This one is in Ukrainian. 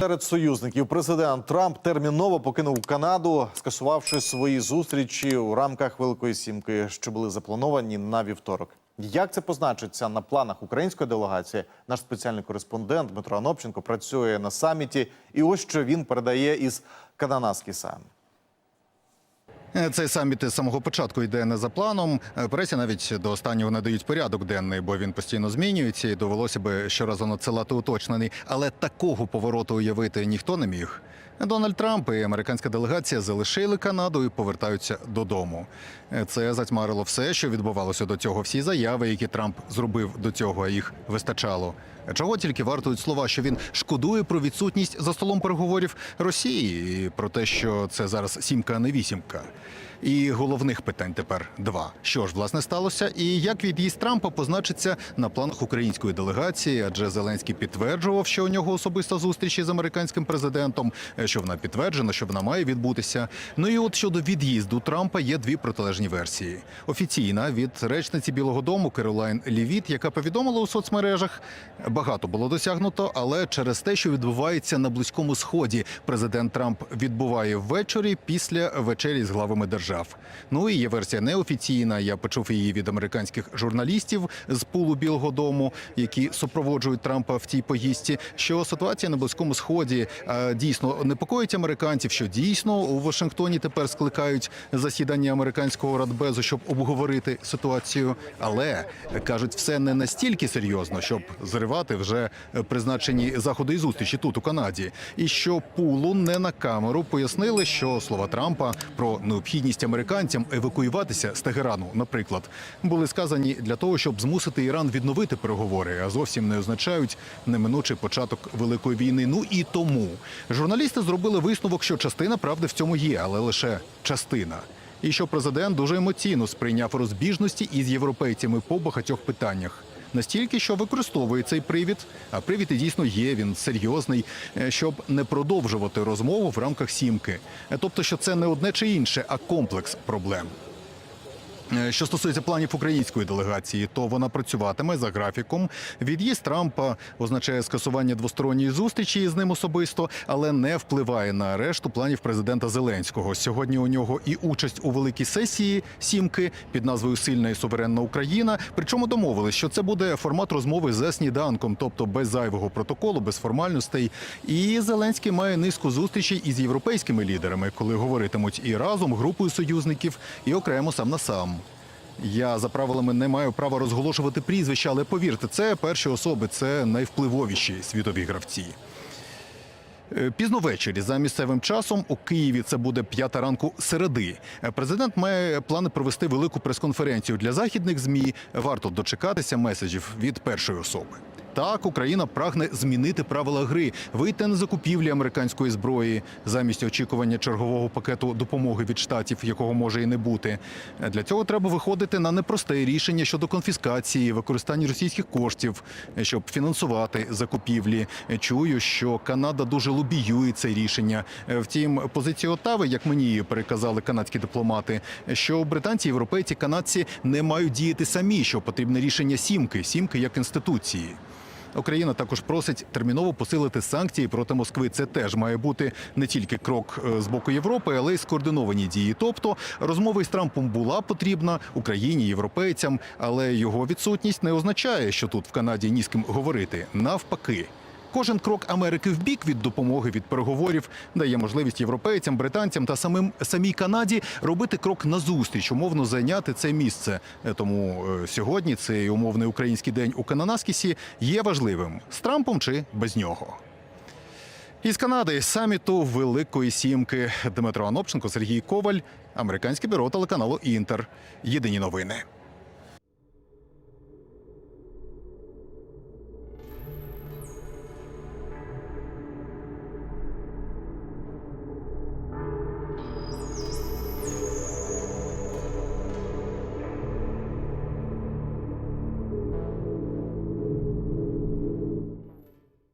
Серед союзників президент Трамп терміново покинув Канаду, скасувавши свої зустрічі у рамках Великої Сімки, що були заплановані на вівторок. Як це позначиться на планах української делегації? Наш спеціальний кореспондент Дмитро Анопченко працює на саміті, і ось що він передає із. Е, Цей саміт з самого початку йде не за планом. Е, Пресі навіть до останнього не дають порядок денний, бо він постійно змінюється, і довелося би щоразу надсилати уточнений. Але такого повороту уявити ніхто не міг. Дональд Трамп і американська делегація залишили Канаду і повертаються додому. Це затьмарило все, що відбувалося до цього. Всі заяви, які Трамп зробив до цього, їх вистачало. Чого тільки вартують слова, що він шкодує про відсутність за столом переговорів Росії і про те, що це зараз сімка, а не вісімка. І головних питань тепер два: що ж власне сталося, і як від'їзд Трампа позначиться на планах української делегації? Адже Зеленський підтверджував, що у нього особиста зустріч із американським президентом, е, що вона підтверджена, що вона має відбутися. Ну і от щодо від'їзду Трампа є дві протилежні версії. Офіційна від речниці Білого Дому Керолайн Лівіт, яка повідомила у соцмережах, багато було досягнуто, але через те, що відбувається на близькому сході, президент Трамп відбуває ввечері після вечері з главами держав. Ну і є версія неофіційна. Я почув її від американських журналістів з пулу Білого Дому, які супроводжують Трампа в тій поїздці. Що ситуація на близькому сході дійсно непокоїть американців, що дійсно у Вашингтоні тепер скликають засідання американського радбезу, щоб обговорити ситуацію. Але кажуть, все не настільки серйозно, щоб зривати вже призначені заходи і зустрічі тут у Канаді. І що пулу не на камеру пояснили, що слова Трампа про необхідність американцям евакуюватися з Тегерану, наприклад, були сказані для того, щоб змусити Іран відновити переговори, а зовсім не означають неминучий початок великої війни. Ну і тому журналісти зробили висновок, що частина правди в цьому є, але лише частина. І що президент дуже емоційно сприйняв розбіжності із європейцями по багатьох питаннях. Настільки, що використовує цей привід, а привід і дійсно є, він серйозний, е, щоб не продовжувати розмову в рамках сімки. Е, Тобто, що це не одне чи інше, а комплекс проблем. Е, Що стосується планів української делегації, то вона працюватиме за графіком. Від'їзд Трампа означає скасування двосторонньої зустрічі з ним особисто, але не впливає на решту планів президента Зеленського. Сьогодні у нього і участь у великій сесії сімки під назвою Сильна і суверенна Україна. Причому домовились, що це буде формат розмови за сніданком, тобто без зайвого протоколу, без формальностей. І Зеленський має низку зустрічей із європейськими лідерами, коли говоритимуть і разом групою союзників, і окремо сам на сам. Я за правилами не маю права розголошувати прізвища, але повірте, це перші особи, це найвпливовіші світові гравці. Е, Пізно ввечері за місцевим часом у Києві це буде п'ята ранку середи. Е, Президент має плани провести велику прес-конференцію для західних змі. Варто дочекатися меседжів від першої особи. Так, Україна прагне змінити правила гри, вийти на закупівлі американської зброї замість очікування чергового пакету допомоги від штатів, якого може і не бути. Для цього треба виходити на непросте рішення щодо конфіскації, використання російських коштів, щоб фінансувати закупівлі. Чую, що Канада дуже лобіює це рішення. Втім, позиція Отави, як мені її переказали канадські дипломати, що британці, європейці, канадці не мають діяти самі, що потрібне рішення сімки, сімки як інституції. Україна також просить терміново посилити санкції проти Москви. Це теж має бути не тільки крок е, з боку Європи, але й скоординовані дії. Тобто розмова із Трампом була потрібна Україні, європейцям, але його відсутність не означає, що тут в Канаді ні з ким говорити. Навпаки. Кожен крок Америки в бік від допомоги від переговорів дає можливість європейцям, британцям та самим самій Канаді робити крок назустріч, умовно зайняти це місце. Тому е, сьогодні цей умовний український день у Кананаскісі є важливим з Трампом чи без нього. Із Канади саміту Великої Сімки Дмитро Анопченко, Сергій Коваль, американське бюро телеканалу Інтер. Єдині новини.